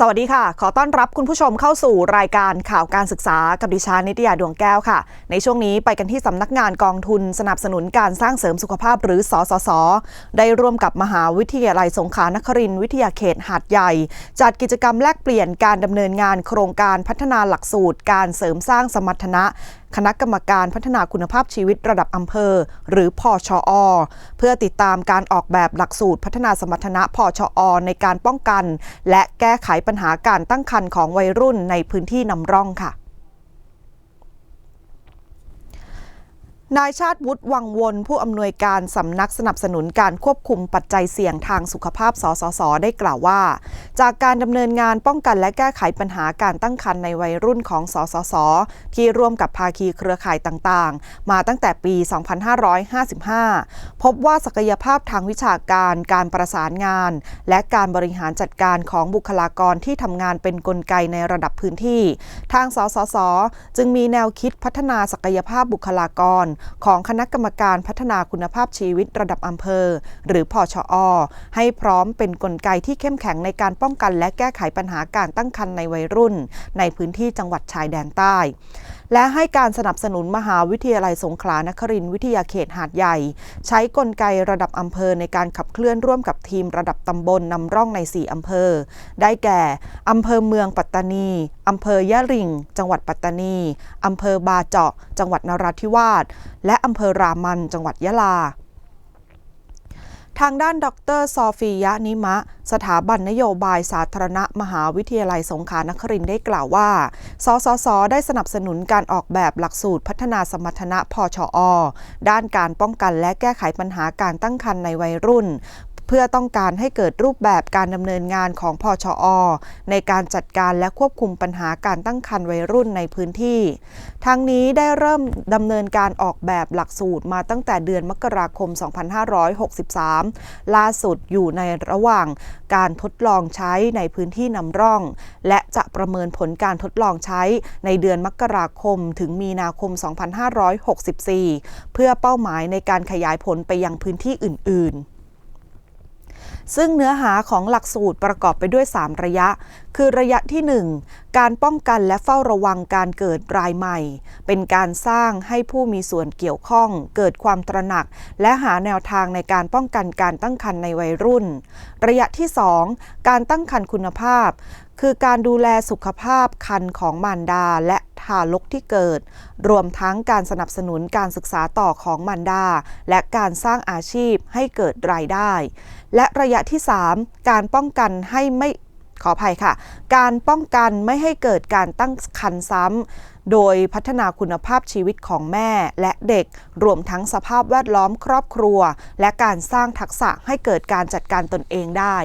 สวัสดีค่ะ ขอต้อนรับคุณผู้ชมเข้าสู่รายการข่าวการศึกษากับดิฉันนิตยาดวงแก้วค่ะ ในช่วงนี้ไปกันที่สำนักงานกองทุนสนับสนุนการสร้างเสริมสุขภาพหรือสสสได้ร่วมกับมหาวิทยาลัยสงขลานครินทร์วิทยาเขตหาดใหญ่ จัดกิจกรรมแลกเปลี่ยนการดำเนินงานโครงการพัฒนาหลักสูตร การเสริมสร้างสมรรถนะคณะกรรมการพัฒนาคุณภาพชีวิตระดับอำเภอ หรือพอชอ เพื่อติดตามการออกแบบหลักสูตรพัฒนาสมรรถนะพอชอ ในการป้องกัน และแก้ไขปัญหาการตั้งครรภ์ของวัยรุ่นในพื้นที่นำร่องค่ะ นายชาติวุฒิวังวนผู้อำนวยการสำนักสนับสนุนการควบคุมปัจจัยเสี่ยงทางสุขภาพสสส ได้กล่าวว่า จากการดำเนินงานป้องกันและแก้ไขปัญหาการตั้งครรภ์ในวัยรุ่นของสสส ที่ร่วมกับภาคีเครือข่ายต่างๆ มาตั้งแต่ปี 2555 พบว่าศักยภาพทางวิชาการการประสานงาน และการบริหารจัดการของบุคลากรที่ทำงานเป็นนกลไกในระดับพื้นที่ ทางสสส จึงมีแนวคิดพัฒนาศักยภาพบุคลากรของคณะกรรมการพัฒนาคุณภาพชีวิตระดับอำเภอ หรือพอชอ ให้พร้อมเป็นนกลไกที่เข้มแข็งในการป้องกันและแก้ไขปัญหาการตั้งครรภ์ในวัยรุ่น ในพื้นที่จังหวัดชายแดนใต้ และให้การสนับสนุนมหาวิทยาลัยสงขลานครินทร์วิทยาเขตหาดใหญ่ ใช้กลไกระดับอำเภอในการขับเคลื่อนร่วมกับทีมระดับตำบลนำร่องใน 4 อำเภอ ได้แก่อำเภอเมืองปัตตานีอำเภอยะริง จังหวัดปัตตานีอำเภอบาเจาะ จังหวัดนราธิวาสและอำเภอรามันจังหวัดยะลา ทางด้านดรซอฟียะนิมะ สถาบันนโยบายสาธารณะมหาวิทยาลัยสงขลานครินได้กล่าวว่า สสส ได้สนับสนุนการออกแบบหลักสูตรพัฒนาสมรรถนะพอชอ ด้านการป้องกันและแก้ไขปัญหาการตั้งครรภ์ในวัยรุ่น เพื่อต้องการให้เกิดรูปแบบการดำเนินงานของพอชอ ในการจัดการและควบคุมปัญหาการตั้งครรภ์วัยรุ่นในพื้นที่ ทั้งนี้ได้เริ่มดำเนินการออกแบบหลักสูตรมาตั้งแต่เดือนมกราคม 2563 ล่าสุดอยู่ในระหว่างการทดลองใช้ในพื้นที่นำร่อง และจะประเมินผลการทดลองใช้ในเดือนมกราคม ถึงมีนาคม 2564 เพื่อเป้าหมายในการขยายผลไปยังพื้นที่อื่น ๆ ซึ่งเนื้อหาของหลักสูตรประกอบไปด้วย 3 ระยะ คือระยะที่ 1 การป้องกันและเฝ้าระวังการเกิดรายใหม่ เป็นการสร้างให้ผู้มีส่วนเกี่ยวข้อง เกิดความตระหนัก และหาแนวทางในการป้องกันการตั้งครรภ์ในวัยรุ่น ระยะที่ 2 การตั้งครรภ์คุณภาพ คือการดูแลสุขภาพคันของมารดาและทารกที่เกิด รวมทั้งการสนับสนุนการศึกษาต่อของมารดา และการสร้างอาชีพให้เกิดรายได้ และระยะที่ 3 การป้องกันให้ไม่ขออภัยค่ะ การป้องกันไม่ให้เกิดการตั้งครรภ์ซ้ำ โดยพัฒนาคุณภาพชีวิตของแม่และเด็ก รวมทั้งสภาพแวดล้อมครอบครัว และการสร้างทักษะให้เกิดการจัดการตนเองได้